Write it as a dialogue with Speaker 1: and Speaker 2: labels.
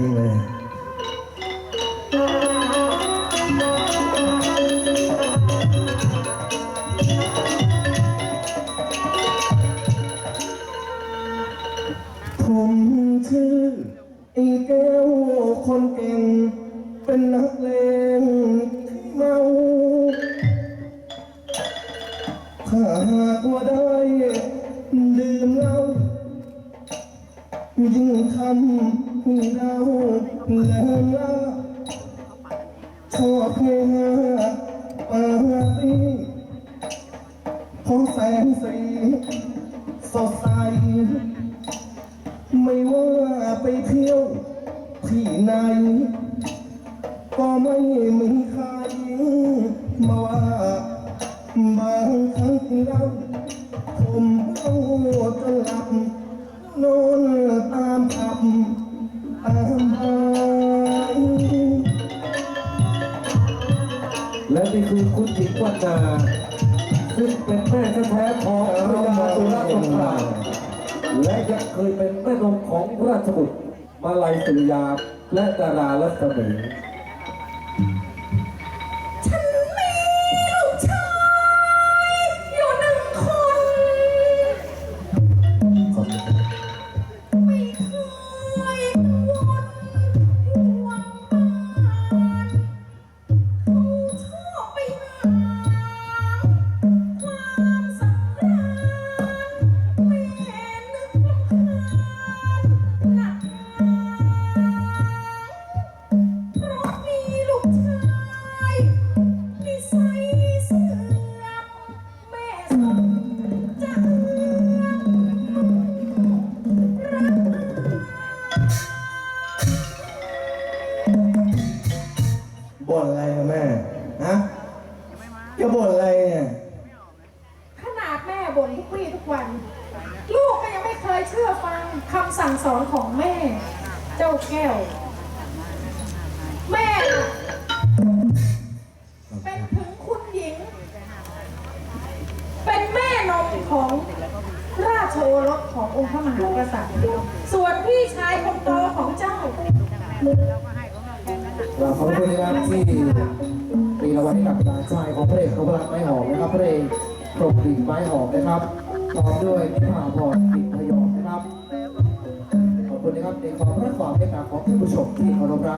Speaker 1: ริงเลยผมชื่อไอแก้วคนเก่ง เป็นนักเลงเมาถ้าหาว่าดื่มเหล้ายิ่งทำ เราแรงล้าชอบเพลงปาร์ตี้เพราะแสงสีสดใส ไม่ว่าไปเที่ยวที่ไหน ก็ไม่มี
Speaker 2: และนี่คือคุณหญิงวันนาซึ่งเป็นแม่แท้ๆของพระยาสุรสงครามและยังเคยเป็นแม่นมของราชบุตรมาลัยสุริยาและดาราลัศมี
Speaker 1: ฮะจะบ่นอะไรเนี่ย
Speaker 3: ขนาดแม่บ่นทุกวี่ทุกวัน ลูกก็ยังไม่เคยเชื่อฟังคำสั่งสอนของแม่ เจ้าแก้ว แม่น่ะเป็นถึงคุณหญิง เป็นแม่นมของราชโอรสขององค์พระมหากษัตริย์ ส่วนพี่ชายคนโตของเจ้า
Speaker 2: กราบขอบคุณนะครับที่ มีรางวัลให้กับหลานชายของพระเอกนพรัตน์ไม้หอมนะครับพระเอกกรบดิ่งไม้หอมนะครับพร้อมด้วยนิพาพรกิ่งพยองนะครับ ขอบคุณนะครับในความรักความเมตตาของท่านผู้ชมที่เคารพรัก